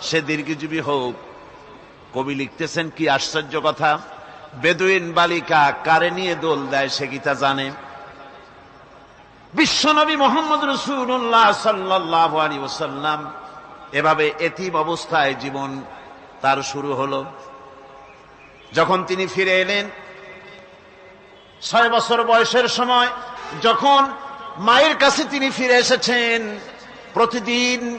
সে দীর্ঘজীবী হোক। কবি লিখতেছেন কি আশ্চর্য কথা। বেদুইন বালিকা কারে নিয়ে দোল দেয় সে গীতা জানে? বিশ্বনবী মোহাম্মদ রসুল্লাহ সাল্লাহ আলী ওসাল্লাম এভাবে এতিম অবস্থায় জীবন তার শুরু হলো। যখন তিনি ফিরে এলেন, ছয় বছর বয়সের সময় যখন মায়ের কাছে তিনি ফিরে এসেছেন, প্রতিদিন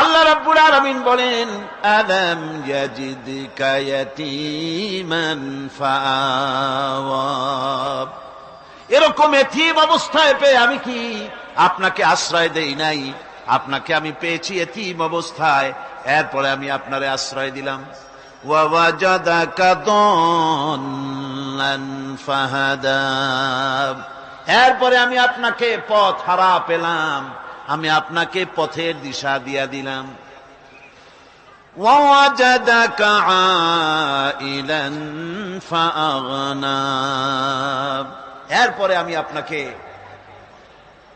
আল্লাহ রাব্বুল আলামিন বলেন, আলাম ইয়াজিদকা ইয়াতীমান ফাআওয়া এরকম এতিম অবস্থায় পেয়ে আমি কি আপনাকে আশ্রয় দেই নাই? আপনাকে আমি পেয়েছি এতিম অবস্থায়, এরপরে আমি আপনারে আশ্রয় দিলাম। ওয়াওয়াজাদাকা দল্লান ফাহাদা। এরপরে আমি আপনাকে পথ হারা পেলাম। আমি আপনাকে পথের দিশা দিয়া দিলাম ووجدك عائلا فأغنى এরপরে আমি আপনাকে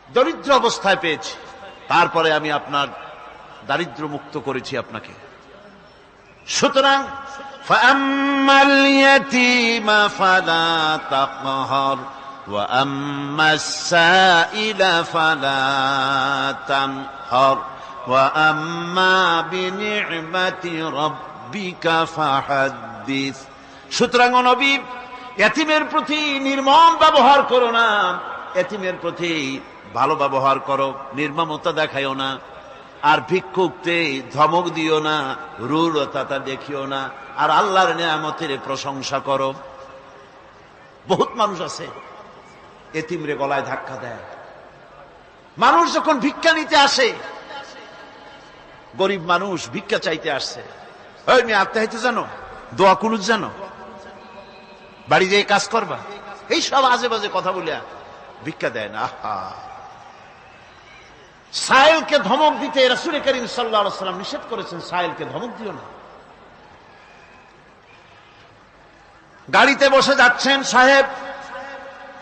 দরিদ্র অবস্থায় পেয়েছি তারপরে আমি আপনার দারিদ্র মুক্ত করেছি আপনাকে সুতরাং فأما اليتيم فلا تقهر وأما السائل فلا تنهر وأما بنعمة ربك فحدث সুতরাং ও নবী এতিমের প্রতি নির্মম ব্যবহার করো না এতিমের প্রতি ভালো ব্যবহার করো নির্মমতা দেখাইও না আর ভিক্ষুকতে ধমক দিও না রূঢ়তা দেখিও না আর আল্লাহর নিয়ামতের প্রশংসা করো বহুত মানুষ আছে এতিমরে গলায় ধাক্কা দেয়। মানুষ যখন ভিক্ষা নিতে আসে, গরিব মানুষ ভিক্ষা চাইতে আসছে। আত্মাহিতে জানো? দোয়া কুনুজ জানো? বাড়ি যেয়ে কাজ করবা? এই সব আজে বাজে কথা বলিয়া ভিক্ষা দেয় না। আহা! সাহেলকে ধমক দিতে রাসুল করিম সাল্লাম নিষেধ করেছেন সাহেলকে ধমক দিও না। গাড়িতে বসে যাচ্ছেন সাহেব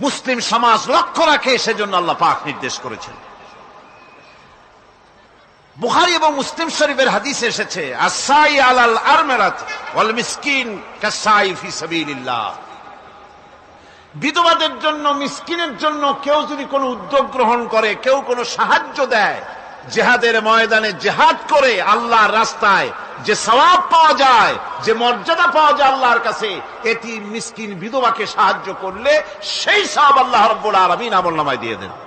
মুসলিম সমাজ লক্ষ্য রাখে, সেজন্য আল্লাহ পাক নির্দেশ করেছেন। বুখারি এবং মুসলিম শরীফের হাদিস এসেছে আসাই আলাল আরমেরাত ওয়াল মিসকিন কাসাই ফি সাবিলিল্লাহ। বিধবাদের জন্য, মিসকিনের জন্য কেউ যদি কোনো উদ্যোগ গ্রহণ করে, কেউ কোনো সাহায্য দেয়, জেহাদের ময়দানে জেহাদ করে, আল্লাহর রাস্তায় যে সবাব পাওয়া যায়, যে মর্যাদা পাওয়া যায় আল্লাহর কাছে, এটি মিসকিন বিধবাকে সাহায্য করলে সেই সব আল্লাহ রব্বুল আলমিন আমল নামায় দিয়ে দেন।